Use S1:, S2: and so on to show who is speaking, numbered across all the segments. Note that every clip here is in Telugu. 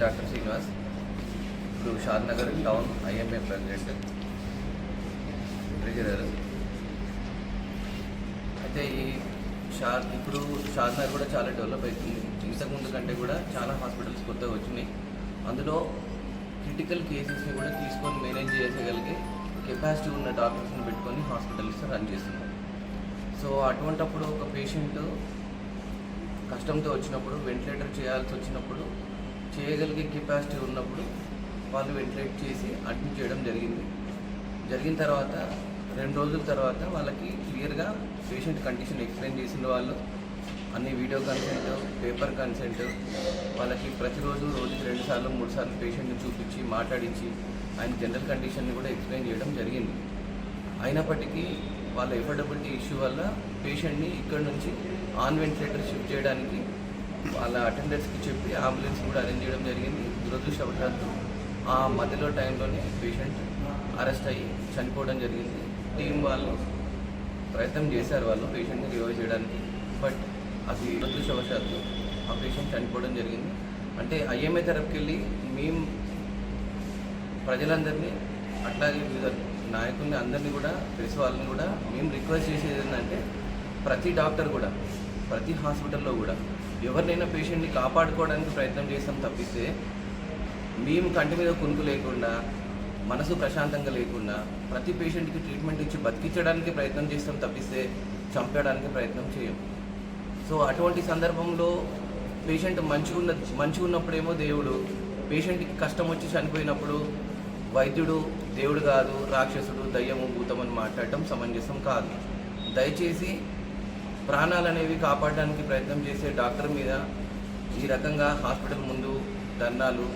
S1: డాక్టర్ శ్రీనివాస్ ఇప్పుడు Shadnagar town IMA president treasurer అయితే ఈ షా ఇప్పుడు షాద్ నగర్ కూడా చాలా డెవలప్ అవుతుంది ఇంతకుముందు కంటే కూడా చాలా హాస్పిటల్స్ కొత్తగా వచ్చినాయి. అందులో క్రిటికల్ కేసెస్ని కూడా తీసుకొని మేనేజ్ చేసేగలిగే కెపాసిటీ ఉన్న డాక్టర్స్ని పెట్టుకొని హాస్పిటల్స్ రన్ చేస్తున్నారు. సో అటువంటప్పుడు ఒక పేషెంట్ కష్టంతో వచ్చినప్పుడు వెంటిలేటర్ చేయాల్సి వచ్చినప్పుడు చేయగలిగే కెపాసిటీ ఉన్నప్పుడు వాళ్ళు వెంటిలేట్ చేసి అడ్మిట్ చేయడం జరిగింది. జరిగిన తర్వాత రెండు రోజుల తర్వాత వాళ్ళకి క్లియర్గా పేషెంట్ కండిషన్ ఎక్స్ప్లెయిన్ చేసిన వాళ్ళు. అన్ని వీడియో కన్సెంట్ పేపర్ కన్సెంట్ వాళ్ళకి ప్రతిరోజు రోజుకి రెండు సార్లు మూడు సార్లు పేషెంట్ని చూపించి మాట్లాడించి ఆయన జనరల్ కండిషన్ని కూడా ఎక్స్ప్లెయిన్ చేయడం జరిగింది. అయినప్పటికీ వాళ్ళ ఎఫర్డబిలిటీ ఇష్యూ వల్ల పేషెంట్ని ఇక్కడ నుంచి ఆన్ వెంటిలేటర్ షిఫ్ట్ చేయడానికి వాళ్ళ అటెండర్స్కి చెప్పి అంబులెన్స్ కూడా అరేంజ్ చేయడం జరిగింది. దురదృష్టవశాత్తు ఆ మధ్యలో టైంలోనే పేషెంట్ అరెస్ట్ అయ్యి చనిపోవడం జరిగింది. టీం వాళ్ళు ప్రయత్నం చేశారు వాళ్ళు పేషెంట్ని రివైవ్ చేయడానికి. బట్ అది దురదృష్టవశాత్తు ఆ పేషెంట్ చనిపోవడం జరిగింది. అంటే ఐఎంఏ తరపుకి వెళ్ళి మేము ప్రజలందరినీ అట్లాగే వివిధ నాయకుల్ని అందరినీ కూడా ప్రెస్ వాళ్ళని కూడా మేము రిక్వెస్ట్ చేసేది ఏంటంటే ప్రతి డాక్టర్ కూడా ప్రతి హాస్పిటల్లో కూడా ఎవరినైనా పేషెంట్ని కాపాడుకోవడానికి ప్రయత్నం చేస్తాం తప్పిస్తే మేము కంటి మీద కునుకు లేకుండా మనసు ప్రశాంతంగా లేకుండా ప్రతి పేషెంట్కి ట్రీట్మెంట్ ఇచ్చి బతికించడానికి ప్రయత్నం చేస్తాం తప్పిస్తే చంపేయడానికి ప్రయత్నం చేయం. సో అటువంటి సందర్భంలో పేషెంట్ మంచిగా ఉన్న మంచిగా ఉన్నప్పుడేమో దేవుడు పేషెంట్కి కష్టం వచ్చి చనిపోయినప్పుడు వైద్యుడు దేవుడు కాదు రాక్షసుడు దయ్యము భూతం అని మాట్లాడటం సమంజసం కాదు. దయచేసి ప్రాణాలు అనేవి కాపాడడానికి ప్రయత్నం చేసే డాక్టర్ మీద ఈ రకంగా హాస్పిటల్ ముందు ధర్నాలు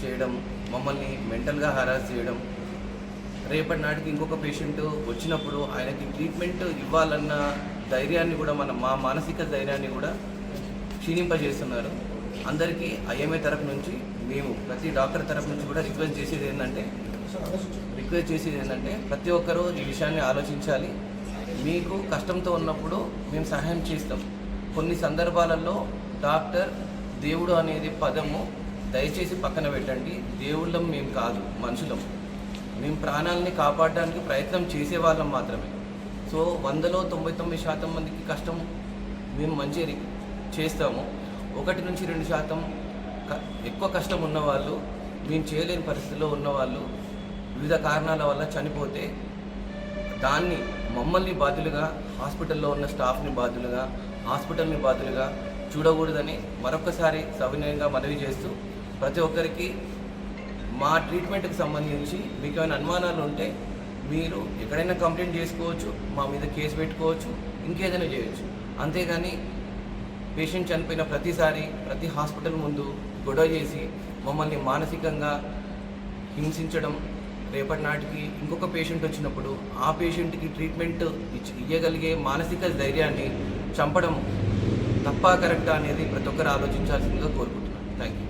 S1: చేయడం మమ్మల్ని మెంటల్గా హరాస్ చేయడం. రేపటి నాటికి ఇంకొక పేషెంట్ వచ్చినప్పుడు ఆయనకి ట్రీట్మెంట్ ఇవ్వాలన్న ధైర్యాన్ని కూడా మన మా మానసిక ధైర్యాన్ని కూడా క్షీణింపజేస్తున్నారు. అందరికీ ఐఎంఏ తరపు నుంచి మేము ప్రతి డాక్టర్ తరపు నుంచి కూడా రిక్వెస్ట్ చేసేది ఏంటంటే రిక్వెస్ట్ చేసేది ఏంటంటే ప్రతి ఒక్కరూ ఈ విషయాన్ని ఆలోచించాలి. మీకు కష్టంతో ఉన్నప్పుడు మేము సహాయం చేస్తాం. కొన్ని సందర్భాలలో డాక్టర్ దేవుడు అనేది పదము దయచేసి పక్కన పెట్టండి. దేవుళ్ళం మేము కాదు మనుషులం. మేము ప్రాణాలని కాపాడడానికి ప్రయత్నం చేసే వాళ్ళం మాత్రమే. సో వందలో తొంభై తొమ్మిది శాతం మందికి కష్టం మేము మంచి చేస్తాము. ఒకటి నుంచి రెండు శాతం ఎక్కువ కష్టం ఉన్నవాళ్ళు మేము చేయలేని పరిస్థితిలో ఉన్నవాళ్ళు వివిధ కారణాల వల్ల చనిపోతే దాన్ని మమ్మల్ని బాధ్యులుగా హాస్పిటల్లో ఉన్న స్టాఫ్ని బాధ్యులుగా హాస్పిటల్ని బాధ్యులుగా చూడకూడదని మరొకసారి సవినయంగా మనవి చేస్తూ ప్రతి ఒక్కరికి మా ట్రీట్మెంట్కి సంబంధించి మీకు ఏమైనా అనుమానాలు ఉంటే మీరు ఎక్కడైనా కంప్లైంట్ చేసుకోవచ్చు మా మీద కేసు పెట్టుకోవచ్చు ఇంకేదైనా చేయొచ్చు. అంతేగాని పేషెంట్ చనిపోయిన ప్రతిసారి ప్రతి హాస్పిటల్ ముందు గొడవ చేసి మమ్మల్ని మానసికంగా హింసించడం రేపటి నాటికి ఇంకొక పేషెంట్ వచ్చినప్పుడు ఆ పేషెంట్కి ట్రీట్మెంట్ ఇచ్చి ఇవ్వగలిగే మానసిక ధైర్యాన్ని చంపడం తప్ప కరెక్టా అనేది ప్రతి ఒక్కరు ఆలోచించాల్సిందిగా కోరుకుంటున్నాను. Thank you